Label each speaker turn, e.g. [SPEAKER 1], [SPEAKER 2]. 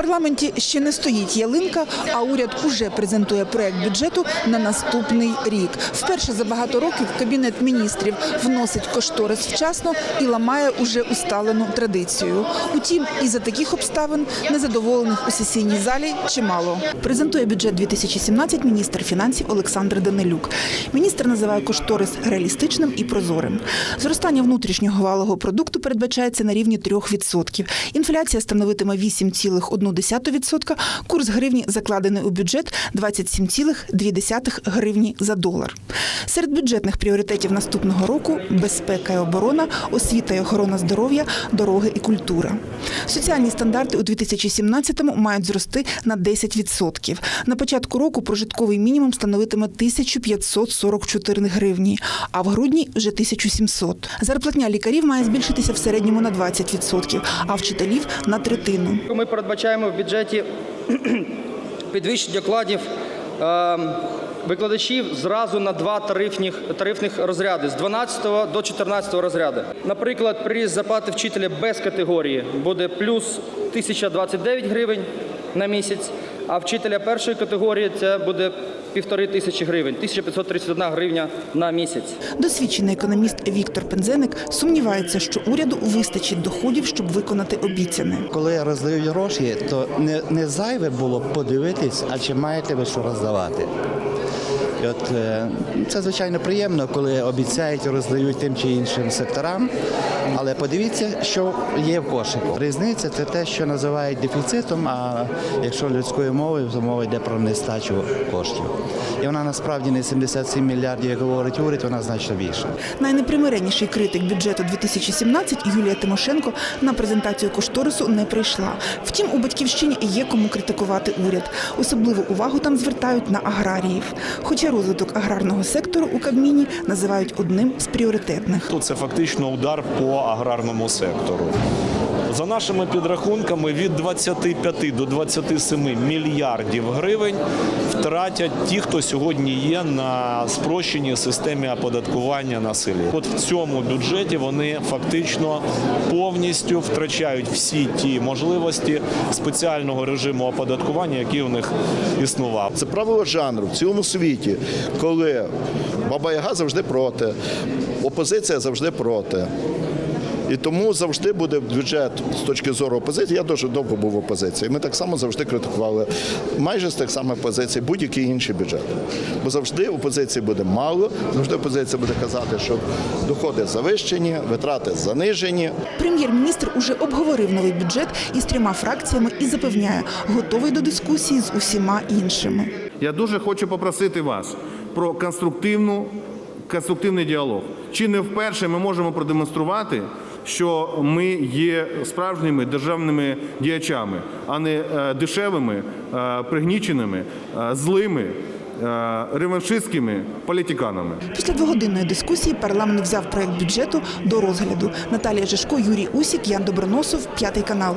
[SPEAKER 1] парламенті ще не стоїть ялинка, а уряд уже презентує проект бюджету на наступний рік. Вперше за багато років кабінет міністрів вносить кошторис вчасно і ламає уже усталену традицію. Утім, і за таких обставин незадоволених у сесійній залі чимало. Презентує бюджет 2017 міністр фінансів Олександр Данилюк. Міністр називає кошторис реалістичним і прозорим. Зростання внутрішнього валового продукту передбачається на рівні 3%. Інфляція становитиме 8,1%, курс гривні закладений у бюджет 27,2 гривні за долар. Серед бюджетних пріоритетів наступного року безпека і оборона, освіта і охорона здоров'я, дороги і культура. Соціальні стандарти у 2017-му мають зрости на 10%. На початку року прожитковий мінімум становитиме 1544 гривні, а в грудні вже 1700. Зарплатня лікарів має збільшитися в середньому на 20%, а вчителів на третину.
[SPEAKER 2] Ми передбачаємо в бюджеті підвищення окладів е, викладачів зразу на два тарифних, тарифних розряди з 12 до 14 розряду. Наприклад, приріст зарплати вчителя без категорії буде плюс 1029 гривень на місяць, а вчителя першої категорії це буде півтори тисячі гривень, 1531 гривня на місяць.
[SPEAKER 1] Досвідчений економіст Віктор Пензеник сумнівається, що уряду вистачить доходів, щоб виконати обіцяне.
[SPEAKER 3] Коли я роздаю гроші, то не, не зайве було подивитись, а чи маєте ви що роздавати. От е, це звичайно приємно, коли обіцяють роздають тим чи іншим секторам. Але подивіться, що є в кошику. Різниця це те, що називають дефіцитом. А якщо людською мовою, то мова йде про нестачу коштів. І вона насправді не 77 мільярдів, як говорить уряд, вона значно більше.
[SPEAKER 1] Найнепримиренніший критик бюджету 2017 Юлія Тимошенко на презентацію кошторису не прийшла. Втім, у батьківщині є кому критикувати уряд. Особливу увагу там звертають на аграріїв. Хоча розвиток аграрного сектору у Кабміні називають одним з пріоритетних.
[SPEAKER 4] це фактично удар по аграрному сектору. За нашими підрахунками, від 25 до 27 мільярдів гривень втратять ті, хто сьогодні є на спрощеній системі оподаткування на селі. От в цьому бюджеті вони фактично повністю втрачають всі ті можливості спеціального режиму оподаткування, який у них існував.
[SPEAKER 5] Це правило жанру в цілому світі, коли Баба Яга завжди проти, опозиція завжди проти. І тому завжди буде бюджет з точки зору опозиції. Я дуже довго був в опозиції. Ми так само завжди критикували майже з тих самих позицій будь-який інший бюджет. Бо завжди опозиції буде мало, завжди опозиція буде казати, що доходи завищені, витрати занижені.
[SPEAKER 1] Прем'єр-міністр уже обговорив новий бюджет із трьома фракціями і запевняє, готовий до дискусії з усіма іншими.
[SPEAKER 6] Я дуже хочу попросити вас про конструктивну, конструктивний діалог. Чи не вперше ми можемо продемонструвати, що ми є справжніми державними діячами, а не е, дешевими, е, пригніченими, е, злими, реваншистськими політиканами.
[SPEAKER 1] Після двогодинної дискусії парламент взяв проект бюджету до розгляду. Наталія Жишко, Юрій Усік, Ян Доброносов, п'ятий канал.